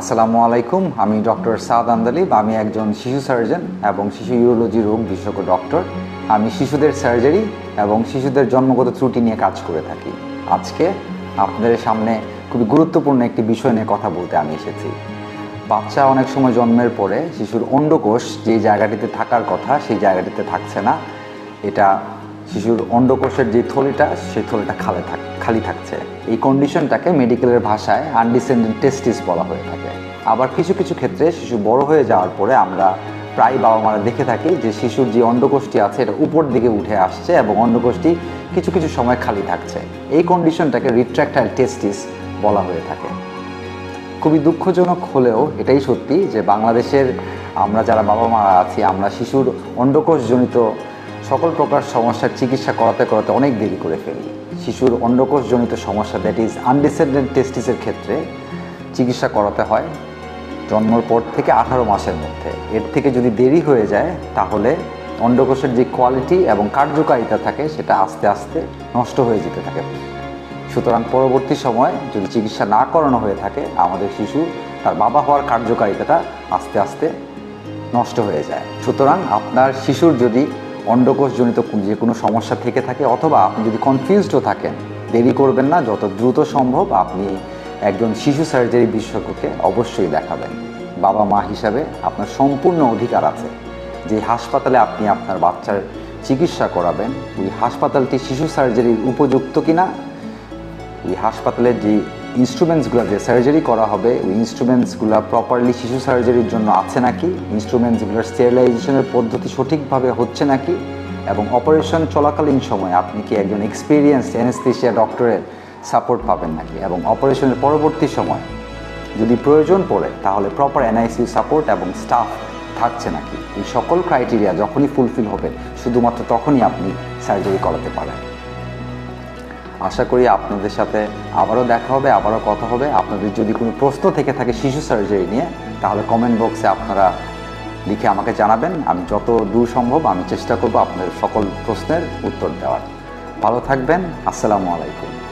আসসালামু আলাইকুম, আমি ডক্টর সাদ আন্দালিব আমি একজন শিশু সার্জন এবং শিশু ইউরোলজি রোগ বিশেষজ্ঞ ডক্টর। আমি শিশুদের সার্জারি এবং শিশুদের জন্মগত ত্রুটি নিয়ে কাজ করে থাকি। আজকে আপনাদের সামনে খুবই গুরুত্বপূর্ণ একটি বিষয় নিয়ে কথা বলতে আমি এসেছি। বাচ্চা অনেক সময় জন্মের পরে শিশুর অন্ডকোষ যে জায়গাটিতে থাকার কথা, সেই জায়গাটিতে থাকছে না। এটা শিশুর অন্ডকোষের যে থলিটা, সেই থলিটা খালে থাক। খালি থাকছে। এই কন্ডিশনটাকে মেডিকেলের ভাষায় আনডিসেন্ডেন্ট টেস্টিস বলা হয়ে থাকে। আবার কিছু কিছু ক্ষেত্রে শিশু বড় হয়ে যাওয়ার পরে আমরা প্রায় বাবা মারা দেখে থাকি যে শিশুর যে অন্ডকোষটি আছে, এটা উপর দিকে উঠে আসছে এবং অন্ডকোষ্ঠী কিছু কিছু সময় খালি থাকছে। এই কন্ডিশনটাকে রিট্র্যাক্টাইল টেস্টিস বলা হয়ে থাকে। খুবই দুঃখজনক হলেও এটাই সত্যি যে বাংলাদেশের আমরা যারা বাবা মারা আছি, আমরা শিশুর অন্ডকোষজনিত সকল প্রকার সমস্যার চিকিৎসা করাতে করাতে অনেক দেরি করে ফেলি। শিশুর অন্ডকোষজনিত সমস্যা দ্যাট ইজ আনডিসেন্ডেন্ট টেস্টিসের ক্ষেত্রে চিকিৎসা করাতে হয় জন্মর পর থেকে আঠারো মাসের মধ্যে। এর থেকে যদি দেরি হয়ে যায়, তাহলে অন্ডকোষের যে কোয়ালিটি এবং কার্যকারিতা থাকে, সেটা আস্তে আস্তে নষ্ট হয়ে যেতে থাকে। সুতরাং পরবর্তী সময় যদি চিকিৎসা না করানো হয়ে থাকে, আমাদের শিশু তার বাবা হওয়ার কার্যকারিতাটা আস্তে আস্তে নষ্ট হয়ে যায়। সুতরাং আপনার শিশুর যদি অন্ডকোষজনিত যে কোনো সমস্যা থেকে থাকে অথবা আপনি যদি কনফিউজডও থাকেন, দেরি করবেন না, যত দ্রুত সম্ভব আপনি একজন শিশু সার্জারি বিশেষজ্ঞকে অবশ্যই দেখাবেন। বাবা মা হিসাবে আপনার সম্পূর্ণ অধিকার আছে। যে হাসপাতালে আপনি আপনার বাচ্চার চিকিৎসা করাবেন, ওই হাসপাতালটি শিশু সার্জারির উপযুক্ত কিনা এই হাসপাতালের যে ইনস্ট্রুমেন্টসগুলো যে সার্জারি করা হবে, ওই ইনস্ট্রুমেন্টসগুলো প্রপারলি শিশু সার্জারির জন্য আছে নাকি? ইনস্ট্রুমেন্টসগুলোর স্টেরিলাইজেশনের পদ্ধতি সঠিকভাবে হচ্ছে নাকি? এবং অপারেশন চলাকালীন সময় আপনি কি একজন এক্সপিরিয়েন্স অ্যানেস্থেশিয়া ডক্টরের সাপোর্ট পাবেন নাকি? এবং অপারেশনের পরবর্তী সময় যদি প্রয়োজন পড়ে, তাহলে প্রপার এনআইসিউ সাপোর্ট এবং স্টাফ থাকছে নাকি? এই সকল ক্রাইটেরিয়া যখনই ফুলফিল হবে, শুধুমাত্র তখনই আপনি সার্জারি করাতে পারেন। আশা করি আপনাদের সাথে আবারও দেখা হবে, আবারও কথা হবে। আপনাদের যদি কোনো প্রশ্ন থেকে থাকে শিশু সার্জারি নিয়ে, তাহলে কমেন্ট বক্সে আপনারা লিখে আমাকে জানাবেন। আমি যত দূর সম্ভব আমি চেষ্টা করব আপনাদের সকল প্রশ্নের উত্তর দেওয়ার। ভালো থাকবেন। আসসালামু আলাইকুম।